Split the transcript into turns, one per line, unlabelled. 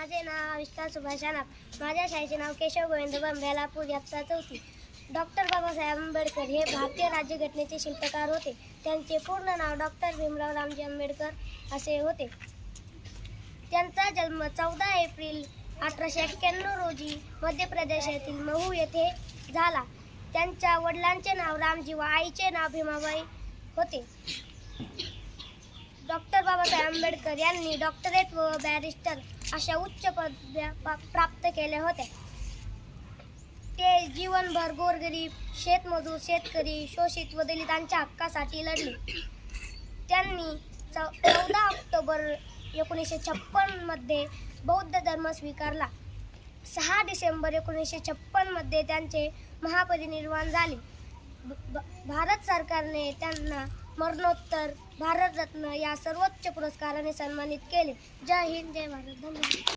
माझे नाव आविष्कार सुभाष अनाप माझ्या शाळेचे नाव केशव गोविंद बंबे लापूर यात्रा चौथी. डॉक्टर बाबासाहेब आंबेडकर हे भारतीय राज्यघटनेचे शिल्पकार होते. त्यांचे पूर्ण नाव डॉक्टर भीमराव रामजी आंबेडकर असे होते. त्यांचा जन्म चौदा एप्रिल अठराशे एक्क्याण्णव रोजी मध्य प्रदेशातील महू येथे झाला. त्यांच्या वडिलांचे नाव रामजी व आईचे नाव भीमाबाई होते. आंबेडकर यांनी डॉक्टरेट व बॅरिस्टर अशा उच्च पदव्या पा- प्राप्त केल्या होत्या. ते जीवनभर गोरगरीब शेतमजूर शेतकरी शोषित व दलितांच्या हक्कासाठी लढले. त्यांनी चौ चौदा ऑक्टोबर एकोणीसशे छप्पनमध्ये बौद्ध धर्म स्वीकारला. सहा डिसेंबर एकोणीसशे छप्पनमध्ये त्यांचे महापरिनिर्वाण झाले. भारत सरकारने त्यांना मरणोत्तर भारतरत्न या सर्वोच्च पुरस्काराने सन्मानित केले. जय हिंद जय भारत. धन्यवाद.